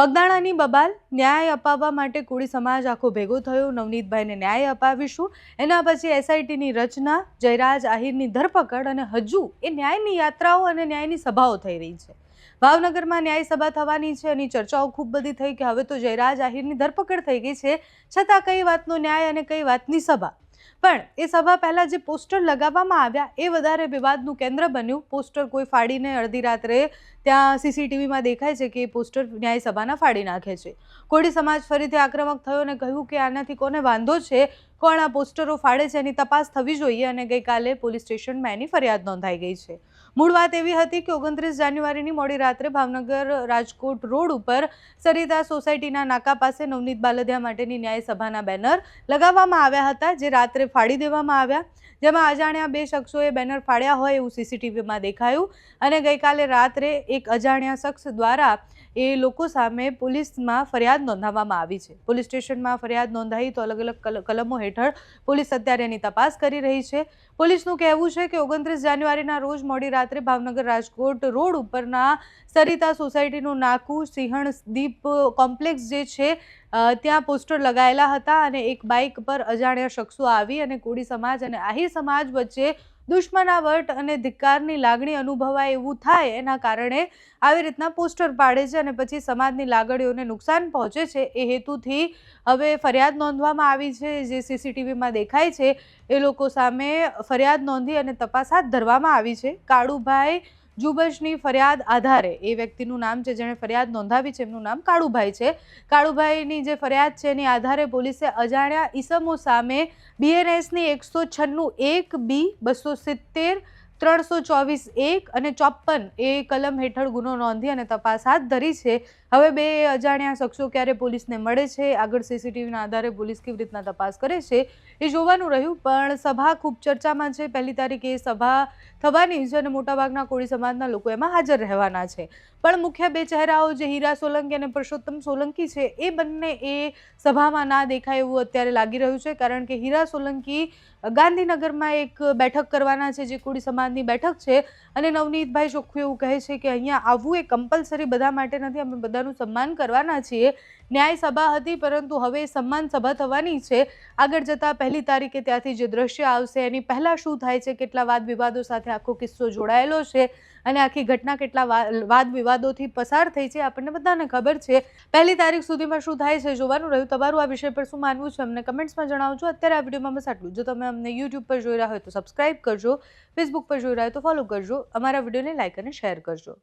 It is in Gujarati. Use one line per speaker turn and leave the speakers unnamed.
બગદાણાની બબાલ, ન્યાય અપાવવા માટે કોળી સમાજ આખો ભેગો થયો. નવનીતભાઈને ન્યાય અપાવીશું. એના પછી એસઆઈટીની રચના, જયરાજ આહિરની ધરપકડ અને હજુ એ ન્યાયની યાત્રાઓ અને ન્યાયની સભાઓ થઈ રહી છે. ભાવનગરમાં ન્યાય સભા થવાની છે એની ચર્ચાઓ ખૂબ બધી થઈ કે હવે તો જયરાજ આહિરની ધરપકડ થઈ ગઈ છે. છતાં કઈ વાતનો ન્યાય અને કઈ વાતની સભા? પણ એ સભા પહેલાં જે પોસ્ટર લગાવવામાં આવ્યા એ વધારે વિવાદનું કેન્દ્ર બન્યું. પોસ્ટર કોઈ ફાડીને અડધી રાત્રે ત્યાં સીસીટીવીમાં દેખાય છે કે એ પોસ્ટર ન્યાય સભાના ફાડી નાખે છે. કોળી સમાજ ફરીથી આક્રમક થયો અને કહ્યું કે આનાથી કોને વાંધો છે? કોણ આ પોસ્ટરો ફાડે છે એની તપાસ થવી જોઈએ અને ગઈકાલે પોલીસ સ્ટેશનમાં એની ફરિયાદ નોંધાઈ ગઈ છે. મૂળ વાત એવી હતી કે ઓગણત્રીસ જાન્યુઆરીની મોડી રાત્રે ભાવનગર રાજકોટ રોડ ઉપર સરિતા સોસાયટીના નાકા પાસે નવનીત બાલદિયા માટેની ન્યાય સભાના બેનર લગાવવામાં આવ્યા હતા, જે રાત્રે ફાડી દેવામાં આવ્યા. જેમાં અજાણ્યા બે શખ્સોએ બેનર ફાડ્યા હોય એવું સીસીટીવીમાં દેખાયું અને ગઈકાલે રાત્રે એક અજાણ્યા શખ્સ દ્વારા એ લોકો સામે પોલીસમાં ફરિયાદ નોંધાવવામાં આવી છે. પોલીસ સ્ટેશનમાં ફરિયાદ નોંધાઈ તો અલગ અલગ કલ- કલમો હેઠળ પોલીસ અત્યારે એની તપાસ કરી રહી છે. પોલીસનું કહેવું છે કે ઓગણત્રીસ જાન્યુઆરીના રોજ મોડી રાત્રે ભાવનગર રાજકોટ રોડ ઉપરના સરિતા સોસાયટીનું નાકું સિંહણ દીપ કોમ્પ્લેક્સ જે છે ત્યાં પોસ્ટર લગાયેલા હતા અને એક બાઇક પર અજાણ્યા શખ્સો આવી અને કોળી સમાજ અને આહિર સમાજ વચ્ચે દુશ્મનાવટ અને ધિક્કારની લાગણી અનુભવાય એવું થાય એના કારણે આવી રીતના પોસ્ટર પાડે છે અને પછી સમાજની લાગણીઓને નુકસાન પહોંચે છે. એ હેતુથી હવે ફરિયાદ નોંધવામાં આવી છે. જે સીસીટીવીમાં દેખાય છે, એ લોકો સામે ફરિયાદ નોંધી અને તપાસ હાથ ધરવામાં આવી છે. કાળુભાઈ જુબશની ફરિયાદ આધારે. એ વ્યક્તિનું નામ છે, જેણે ફરિયાદ નોંધાવી છે, એમનું નામ કાળુભાઈ છે. કાળુભાઈની જે ફરિયાદ છે, એની આધારે પોલીસે અજાણ્યા ઈસમો સામે બીએનએસની એકસો છન્નું એક બી, બસો સિત્તેર, ત્રણસો ચોવીસ એક અને ચોપન એ કલમ હેઠળ ગુનો નોંધી અને તપાસ હાથ ધરી છે. હવે બે અજાણ્યા શખ્સો ક્યારે પોલીસને મળે છે? આગળ સીસીટીવીના આધારે પોલીસ કેવી રીતના તપાસ કરે છે? એ જોવાનું રહ્યું, પણ સભા ખૂબ ચર્ચામાં છે. પહેલી તારીખે સભા થવાની છે અને મોટાભાગના કોળી સમાજના લોકો એમાં હાજર રહેવાના છે. પણ મુખ્ય બે ચહેરાઓ જે હીરા સોલંકી અને પુરુષોત્તમ સોલંકી છે, એ બંને એ સભામાં ના દેખાય એવું અત્યારે લાગી રહ્યું છે, કારણ કે હીરા સોલંકી ગાંધીનગરમાં એક બેઠક કરવાના છે જે કોળી સમાજની બેઠક છે અને નવનીતભાઈ ચોખ્ખું એવું કહે છે કે અહીંયા આવવું એ કમ્પલસરી બધા માટે નથી, અમે બધાનું સન્માન કરવાના છીએ. ન્યાય સભા હતી, પરંતુ હવે સન્માન સભા થવાની છે. આગળ જતાં પહેલી તારીખે ત્યાંથી જે દ્રશ્ય આવશે, એની પહેલાં શું થાય છે, કેટલા વાદ વિવાદો સાથે આખો કિસ્સો જોડાયેલો છે અને આખી ઘટના કેટલા વાદ વિવાદોથી પસાર થઈ છે આપણને બધાને ખબર છે. પહેલી તારીખ સુધીમાં શું થાય છે, જોવાનું રહ્યું. તમારું આ વિષય પર શું માનવું છે, અમને કમેન્ટ્સમાં જણાવજો. અત્યારે આ વિડીયોમાં બસ આટલું જો. તમે અમને યુટ્યુબ પર જોઈ રહ્યા હોય તો સબસ્ક્રાઇબ કરજો ફેસબુક પર જોઈ રહ્યા હોય તો ફોલો કરજો. અમારા વિડીયોને લાઇક અને શેર કરજો.